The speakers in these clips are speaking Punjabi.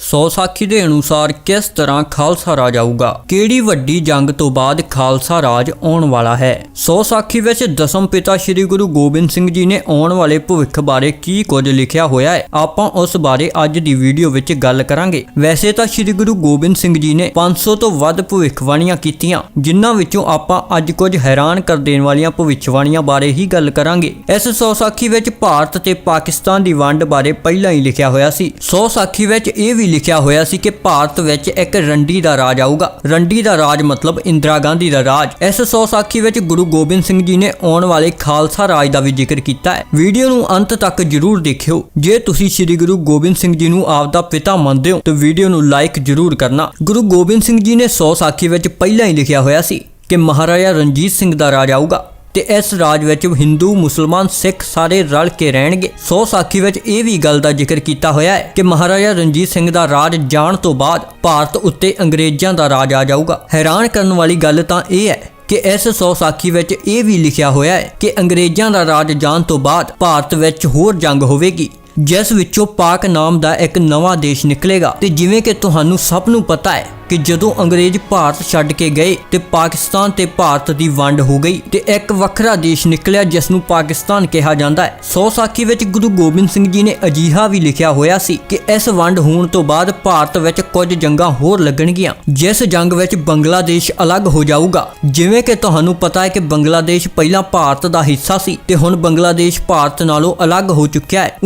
ਸੌ ਸਾਖੀ ਦੇ ਅਨੁਸਾਰ ਕਿਸ ਤਰ੍ਹਾਂ ਖਾਲਸਾ ਰਾਜ ਆਊਗਾ? ਕਿਹੜੀ ਵੱਡੀ ਜੰਗ ਤੋਂ ਬਾਅਦ ਖਾਲਸਾ ਰਾਜ ਆਉਣ ਵਾਲਾ ਹੈ? ਸੌ ਸਾਖੀ ਵਿੱਚ ਦਸਮ ਪਿਤਾ ਸ੍ਰੀ ਗੁਰੂ ਗੋਬਿੰਦ ਸਿੰਘ ਜੀ ਨੇ ਆਉਣ ਵਾਲੇ ਭਵਿੱਖ ਬਾਰੇ ਕੀ ਕੁਝ ਲਿਖਿਆ ਹੋਇਆ ਹੈ? ਆਪਾਂ ਉਸ ਬਾਰੇ ਅੱਜ ਦੀ ਵੀਡੀਓ ਵਿੱਚ ਗੱਲ ਕਰਾਂਗੇ। ਵੈਸੇ ਤਾਂ ਸ੍ਰੀ ਗੁਰੂ ਗੋਬਿੰਦ ਸਿੰਘ ਜੀ ਨੇ 500 ਤੋਂ ਵੱਧ ਭਵਿੱਖਬਾਣੀਆਂ ਕੀਤੀਆਂ, ਜਿਨ੍ਹਾਂ ਵਿੱਚੋਂ ਆਪਾਂ ਅੱਜ ਕੁਝ ਹੈਰਾਨ ਕਰ ਦੇਣ ਵਾਲੀਆਂ ਭਵਿੱਖਬਾਣੀਆਂ ਬਾਰੇ ਹੀ ਗੱਲ ਕਰਾਂਗੇ। ਇਸ ਸੌ ਸਾਖੀ ਵਿੱਚ ਭਾਰਤ ਤੇ ਪਾਕਿਸਤਾਨ ਦੀ ਵੰਡ ਬਾਰੇ ਪਹਿਲਾਂ ਹੀ ਲਿਖਿਆ ਹੋਇਆ ਸੀ। ਸੌ ਸਾਖੀ ਵਿੱਚ ਇਹ ਵੀ ਲਿਖਿਆ ਹੋਇਆ ਸੀ ਕਿ ਭਾਰਤ ਵਿੱਚ ਇੱਕ ਰੰਡੀ ਦਾ ਰਾਜ ਆਊਗਾ। ਰੰਡੀ ਦਾ ਰਾਜ ਮਤਲਬ ਇੰਦਰਾ ਗਾਂਧੀ ਦਾ ਰਾਜ। ਇਸ ਸੌ ਸਾਖੀ ਵਿੱਚ ਗੁਰੂ ਗੋਬਿੰਦ ਸਿੰਘ ਜੀ ਨੇ ਆਉਣ ਵਾਲੇ ਖਾਲਸਾ ਰਾਜ ਦਾ ਵੀ ਜ਼ਿਕਰ ਕੀਤਾ ਹੈ। ਵੀਡੀਓ ਨੂੰ ਅੰਤ ਤੱਕ ਜਰੂਰ ਦੇਖਿਓ। ਜੇ ਤੁਸੀਂ ਸ੍ਰੀ ਗੁਰੂ ਗੋਬਿੰਦ ਸਿੰਘ ਜੀ ਨੂੰ ਆਪ ਦਾ ਪਿਤਾ ਮੰਨਦੇ ਹੋ, ਤਾਂ ਵੀਡੀਓ ਨੂੰ ਲਾਈਕ ਜਰੂਰ ਕਰਨਾ। ਗੁਰੂ ਗੋਬਿੰਦ ਸਿੰਘ ਜੀ ਨੇ ਸੌ ਸਾਖੀ ਵਿੱਚ ਪਹਿਲਾਂ ਹੀ ਲਿਖਿਆ ਹੋਇਆ ਸੀ ਕਿ ਮਹਾਰਾਜਾ ਰਣਜੀਤ ਸਿੰਘ ਦਾ ਰਾਜ ਆਊਗਾ। ਤੇ ਇਸ ਰਾਜ ਵਿੱਚ ਹਿੰਦੂ, ਮੁਸਲਮਾਨ, ਸਿੱਖ ਸਾਰੇ ਰਲ ਕੇ ਰਹਿਣਗੇ। ਸੋ ਸਾਖੀ ਵਿੱਚ ਇਹ ਵੀ ਗੱਲ ਦਾ ਜ਼ਿਕਰ ਕੀਤਾ ਹੋਇਆ ਹੈ ਕਿ ਮਹਾਰਾਜਾ ਰਣਜੀਤ ਸਿੰਘ ਦਾ ਰਾਜ ਜਾਣ ਤੋਂ ਬਾਅਦ ਭਾਰਤ ਉੱਤੇ ਅੰਗਰੇਜ਼ਾਂ ਦਾ ਰਾਜ ਆ ਜਾਊਗਾ। ਹੈਰਾਨ ਕਰਨ ਵਾਲੀ ਗੱਲ ਤਾਂ ਇਹ ਹੈ ਕਿ ਇਸ ਸੌ ਸਾਖੀ ਵਿੱਚ ਇਹ ਵੀ ਲਿਖਿਆ ਹੋਇਆ ਹੈ ਕਿ ਅੰਗਰੇਜ਼ਾਂ ਦਾ ਰਾਜ ਜਾਣ ਤੋਂ ਬਾਅਦ ਭਾਰਤ ਵਿੱਚ ਹੋਰ ਜੰਗ ਹੋਵੇਗੀ। ਜਿਸ ਵਿੱਚੋਂ ਪਾਕ ਨਾਮ ਦਾ ਇੱਕ ਨਵਾਂ ਦੇਸ਼ ਨਿਕਲੇਗਾ। ਤੇ ਜਿਵੇਂ ਕਿ ਤੁਹਾਨੂੰ ਸਭ ਨੂੰ ਪਤਾ ਹੈ ਕਿ ਜਦੋਂ ਅੰਗਰੇਜ਼ ਭਾਰਤ ਛੱਡ ਕੇ ਗਏ ਤੇ ਪਾਕਿਸਤਾਨ ਤੇ ਭਾਰਤ ਦੀ ਵੰਡ ਹੋ ਗਈ ਤੇ ਇੱਕ ਵੱਖਰਾ ਦੇਸ਼ ਨਿਕਲਿਆ ਜਿਸ ਨੂੰ ਪਾਕਿਸਤਾਨ ਕਿਹਾ ਜਾਂਦਾ ਹੈ। ਸੌ ਸਾਖੀ ਵਿੱਚ ਗੁਰੂ ਗੋਬਿੰਦ ਸਿੰਘ ਜੀ ਨੇ ਅਜੀਹਾ ਵੀ ਲਿਖਿਆ ਹੋਇਆ ਸੀ ਕਿ ਇਸ ਵੰਡ ਹੋਣ ਤੋਂ ਬਾਅਦ ਭਾਰਤ ਵਿੱਚ ਕੁਝ ਜੰਗਾਂ ਹੋਰ ਲੱਗਣਗੀਆਂ, ਜਿਸ ਜੰਗ ਵਿੱਚ ਬੰਗਲਾਦੇਸ਼ ਅਲੱਗ ਹੋ ਜਾਊਗਾ। ਜਿਵੇਂ ਕਿ ਤੁਹਾਨੂੰ ਪਤਾ ਹੈ ਕਿ ਬੰਗਲਾਦੇਸ਼ ਪਹਿਲਾਂ ਭਾਰਤ ਦਾ ਹਿੱਸਾ ਸੀ ਤੇ ਹੁਣ ਬੰਗਲਾਦੇਸ਼ ਭਾਰਤ ਨਾਲੋਂ ਅਲੱਗ ਹੋ ਚੁੱਕਿਆ ਹੈ।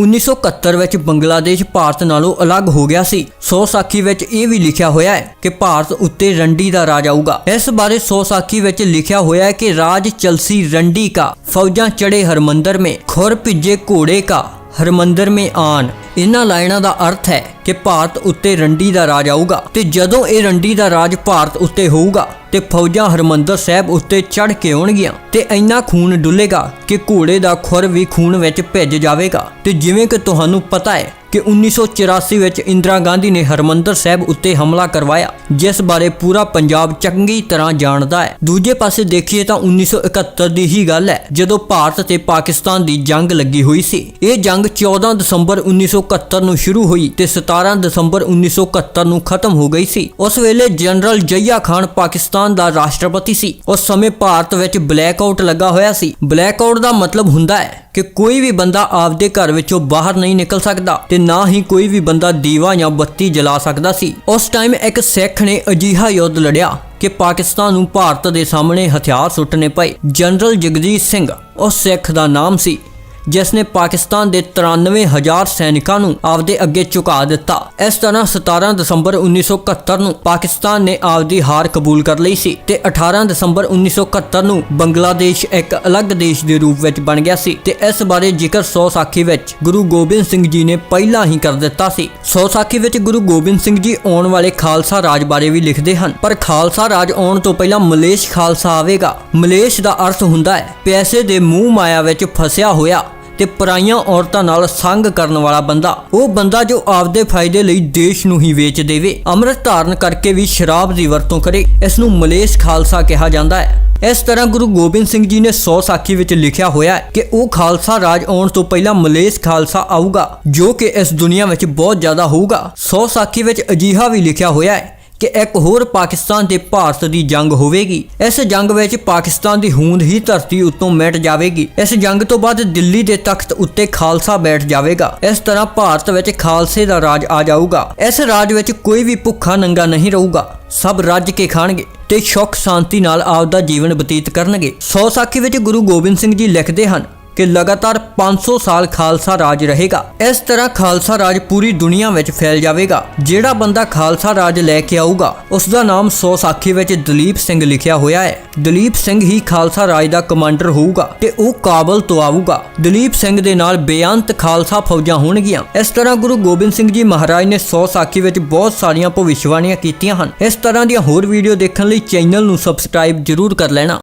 1971 ਵਿੱਚ ਬੰਗਲਾਦੇਸ਼ ਭਾਰਤ ਨਾਲੋਂ ਅਲੱਗ ਹੋ ਗਿਆ ਸੀ। ਸੌ ਸਾਖੀ ਵਿੱਚ ਇਹ ਵੀ ਲਿਖਿਆ ਹੋਇਆ ਹੈ ਕਿ ਭਾਰਤ ਉੱਤੇ ਰੰਡੀ ਦਾ ਰਾਜ ਆਊਗਾ। ਇਸ ਬਾਰੇ ਸੌ ਸਾਖੀ ਵਿੱਚ ਲਿਖਿਆ ਹੋਇਆ ਹੈ ਕਿ ਰਾਜ ਚਲਸੀ ਰੰਡੀ ਕਾ, ਫੌਜਾਂ ਚੜੇ ਹਰਮੰਦਰ ਮੇ, ਖੁਰ ਭਿੱਜੇ ਘੋੜੇ ਕਾ, ਹਰਮੰਦਰ ਮੇ ਆਨ ਇਹਨਾਂ ਲਾਈਨਾਂ ਦਾ ਅਰਥ ਹੈ ਕਿ ਭਾਰਤ ਉੱਤੇ ਰੰਡੀ ਦਾ ਰਾਜ ਆਊਗਾ ਤੇ ਜਦੋਂ ਇਹ ਰੰਡੀ ਦਾ ਰਾਜ ਭਾਰਤ ਉੱਤੇ ਹੋਊਗਾ ਤੇ ਫੌਜਾਂ ਹਰਮੰਦਰ ਸਾਹਿਬ ਉੱਤੇ ਚੜ ਕੇ ਆਉਣਗੀਆਂ ਤੇ ਇੰਨਾ ਖੂਨ ਡੁੱਲੇਗਾ ਕਿ ਘੋੜੇ ਦਾ ਖੁਰ ਵੀ ਖੂਨ ਵਿੱਚ ਭਿੱਜ ਜਾਵੇਗਾ। ਤੇ ਜਿਵੇਂ ਕਿ ਤੁਹਾਨੂੰ ਪਤਾ ਹੈ ਕਿ 1984 ਵਿੱਚ ਇੰਦਰਾ ਗਾਂਧੀ ਨੇ ਹਰਮੰਦਰ ਸਾਹਿਬ ਉੱਤੇ ਹਮਲਾ ਕਰਵਾਇਆ, ਜਿਸ ਬਾਰੇ ਪੂਰਾ ਪੰਜਾਬ ਚੰਗੀ ਤਰ੍ਹਾਂ ਜਾਣਦਾ ਹੈ। ਦੂਜੇ ਪਾਸੇ ਦੇਖੀਏ ਤਾਂ 1971 ਦੀ ਹੀ ਗੱਲ ਹੈ, ਜਦੋਂ ਭਾਰਤ ਤੇ ਪਾਕਿਸਤਾਨ ਦੀ ਜੰਗ ਲੱਗੀ ਹੋਈ ਸੀ। ਇਹ ਜੰਗ 14 ਦਸੰਬਰ 1971 ਨੂੰ ਸ਼ੁਰੂ ਹੋਈ ਤੇ 17 ਦਸੰਬਰ 1971 ਨੂੰ ਖਤਮ ਹੋ ਗਈ ਸੀ। ਉਸ ਵੇਲੇ ਜਨਰਲ ਜਈਆ ਖਾਨ ਪਾਕਿਸਤਾਨ ਦਾ ਰਾਸ਼ਟਰਪਤੀ ਸੀ। ਉਸ ਸਮੇਂ ਭਾਰਤ ਵਿੱਚ ਬਲੈਕ ਆਊਟ ਲੱਗਾ ਹੋਇਆ ਸੀ। ਬਲੈਕ ਆਊਟ ਦਾ ਮਤਲਬ ਹੁੰਦਾ ਹੈ ਕਿ ਕੋਈ ਵੀ ਬੰਦਾ ਆਪਦੇ ਘਰ ਵਿੱਚੋਂ ਬਾਹਰ ਨਹੀਂ ਨਿਕਲ ਸਕਦਾ ਤੇ ਨਾ ਹੀ ਕੋਈ ਵੀ ਬੰਦਾ ਦੀਵਾ ਜਾਂ ਬੱਤੀ ਜਲਾ ਸਕਦਾ ਸੀ। ਉਸ ਟਾਈਮ ਇੱਕ ਸਿੱਖ ਨੇ ਅਜੀਹਾ ਯੁੱਧ ਲੜਿਆ ਕਿ ਪਾਕਿਸਤਾਨ ਨੂੰ ਭਾਰਤ ਦੇ ਸਾਹਮਣੇ ਹਥਿਆਰ ਸੁੱਟਣੇ ਪਏ। ਜਨਰਲ ਜਗਜੀਤ ਸਿੰਘ, ਉਸ ਸਿੱਖ ਦਾ ਨਾਮ ਸੀ। ਜਿਸ ਨੇ ਪਾਕਿਸਤਾਨ ਦੇ 93000 ਸੈਨਿਕਾਂ ਨੂੰ ਆਪਦੇ ਅੱਗੇ ਝੁਕਾ ਦਿੱਤਾ। ਇਸ ਤਰ੍ਹਾਂ 17 ਦਸੰਬਰ 1971 ਨੂੰ ਪਾਕਿਸਤਾਨ ਨੇ ਆਪਦੀ ਹਾਰ ਕਬੂਲ ਕਰ ਲਈ ਸੀ ਤੇ 18 ਦਸੰਬਰ 1971 ਨੂੰ ਬੰਗਲਾਦੇਸ਼ ਇੱਕ ਅਲੱਗ ਦੇਸ਼ ਦੇ ਰੂਪ ਵਿੱਚ ਬਣ ਗਿਆ ਸੀ ਤੇ ਇਸ ਬਾਰੇ ਜ਼ਿਕਰ ਸੌ ਸਾਖੀ ਵਿੱਚ ਗੁਰੂ ਗੋਬਿੰਦ ਸਿੰਘ ਜੀ ਨੇ ਪਹਿਲਾਂ ਹੀ ਕਰ ਦਿੱਤਾ ਸੀ। ਸੌ ਸਾਖੀ ਵਿੱਚ ਗੁਰੂ ਗੋਬਿੰਦ ਸਿੰਘ ਜੀ ਆਉਣ ਵਾਲੇ ਖਾਲਸਾ ਰਾਜ ਬਾਰੇ ਵੀ ਲਿਖਦੇ ਹਨ। ਪਰ ਖਾਲਸਾ ਰਾਜ ਆਉਣ ਤੋਂ ਪਹਿਲਾਂ ਮਲੇਸ਼ ਖਾਲਸਾ ਆਵੇਗਾ। ਮਲੇਸ਼ ਦਾ ਅਰਥ ਹੁੰਦਾ ਹੈ ਪੈਸੇ ਦੇ ਮੂੰਹ ਮਾਇਆ ਵਿੱਚ ਫਸਿਆ ਹੋਇਆ। ਤੇ ਪਰਾਈਆਂ ਔਰਤਾਂ ਨਾਲ ਸੰਗ ਕਰਨ ਵਾਲਾ ਬੰਦਾ। ਉਹ ਬੰਦਾ ਜੋ ਆਪਦੇ ਫਾਇਦੇ ਲਈ ਦੇਸ਼ ਨੂੰ ਹੀ ਵੇਚ ਦੇਵੇ, ਅੰਮ੍ਰਿਤ ਧਾਰਨ ਕਰਕੇ ਵੀ ਸ਼ਰਾਬ ਦੀ ਵਰਤੋਂ ਕਰੇ ਇਸ ਨੂੰ ਮਲੇਸ਼ ਖਾਲਸਾ ਕਿਹਾ ਜਾਂਦਾ ਹੈ। ਇਸ ਤਰ੍ਹਾਂ ਗੁਰੂ ਗੋਬਿੰਦ ਸਿੰਘ ਜੀ ਨੇ 100 ਸਾਖੀ ਵਿੱਚ ਲਿਖਿਆ ਹੋਇਆ ਹੈ ਕਿ ਉਹ ਖਾਲਸਾ ਰਾਜ ਆਉਣ ਤੋਂ ਪਹਿਲਾਂ ਮਲੇਸ਼ ਖਾਲਸਾ ਆਊਗਾ, ਜੋ ਕਿ ਇਸ ਦੁਨੀਆ ਵਿੱਚ ਬਹੁਤ ਜ਼ਿਆਦਾ ਹੋਊਗਾ। 100 ਸਾਖੀ ਵਿੱਚ ਅਜੀਹਾ ਵੀ ਲਿਖਿਆ ਹੋਇਆ ਹੈ ਕਿ ਇੱਕ ਹੋਰ ਪਾਕਿਸਤਾਨ ਤੇ ਭਾਰਤ ਦੀ ਜੰਗ ਹੋਵੇਗੀ। ਇਸ ਜੰਗ ਵਿੱਚ ਪਾਕਿਸਤਾਨ ਦੀ ਹੋਂਦ ਹੀ ਧਰਤੀ ਉੱਤੋਂ ਮਿਟ ਜਾਵੇਗੀ। ਇਸ ਜੰਗ ਤੋਂ ਬਾਅਦ ਦਿੱਲੀ ਦੇ ਤਖਤ ਉੱਤੇ ਖਾਲਸਾ ਬੈਠ ਜਾਵੇਗਾ। ਇਸ ਤਰ੍ਹਾਂ ਭਾਰਤ ਵਿੱਚ ਖਾਲਸੇ ਦਾ ਰਾਜ ਆ ਜਾਊਗਾ। ਇਸ ਰਾਜ ਵਿੱਚ ਕੋਈ ਵੀ ਭੁੱਖਾ ਨੰਗਾ ਨਹੀਂ ਰਹੂਗਾ। ਸਭ ਰੱਜ ਕੇ ਖਾਣਗੇ ਤੇ ਸੁੱਖ ਸ਼ਾਂਤੀ ਨਾਲ ਆਪਦਾ ਜੀਵਨ ਬਤੀਤ ਕਰਨਗੇ। ਸੌ ਸਾਖੀ ਵਿੱਚ ਗੁਰੂ ਗੋਬਿੰਦ ਸਿੰਘ ਜੀ ਲਿਖਦੇ ਹਨ ਕਿ ਲਗਾਤਾਰ 500 ਸਾਲ ਖਾਲਸਾ ਰਾਜ ਰਹੇਗਾ। ਇਸ ਤਰ੍ਹਾਂ ਖਾਲਸਾ ਰਾਜ ਪੂਰੀ ਦੁਨੀਆ ਵਿੱਚ ਫੈਲ ਜਾਵੇਗਾ। ਜਿਹੜਾ ਬੰਦਾ ਖਾਲਸਾ ਰਾਜ ਲੈ ਕੇ ਆਊਗਾ ਉਸ ਦਾ ਨਾਮ 100 ਸਾਖੀ ਵਿੱਚ ਦਲੀਪ ਸਿੰਘ ਲਿਖਿਆ ਹੋਇਆ ਹੈ। ਦਲੀਪ ਸਿੰਘ ਹੀ ਖਾਲਸਾ ਰਾਜ ਦਾ ਕਮਾਂਡਰ ਹੋਊਗਾ ਤੇ ਉਹ ਕਾਬਲ ਤੋਂ ਆਊਗਾ। ਦਲੀਪ ਸਿੰਘ ਦੇ ਨਾਲ ਬੇਅੰਤ ਖਾਲਸਾ ਫੌਜਾਂ ਹੋਣਗੀਆਂ। ਇਸ ਤਰ੍ਹਾਂ ਗੁਰੂ ਗੋਬਿੰਦ ਸਿੰਘ ਜੀ ਮਹਾਰਾਜ ਨੇ 100 ਸਾਖੀ ਵਿੱਚ ਬਹੁਤ ਸਾਰੀਆਂ ਭਵਿੱਖਬਾਣੀਆਂ ਕੀਤੀਆਂ ਹਨ। ਇਸ ਤਰ੍ਹਾਂ ਦੀਆਂ ਹੋਰ ਵੀਡੀਓ ਦੇਖਣ ਲਈ ਚੈਨਲ ਨੂੰ ਸਬਸਕ੍ਰਾਈਬ ਜ਼ਰੂਰ ਕਰ ਲੈਣਾ।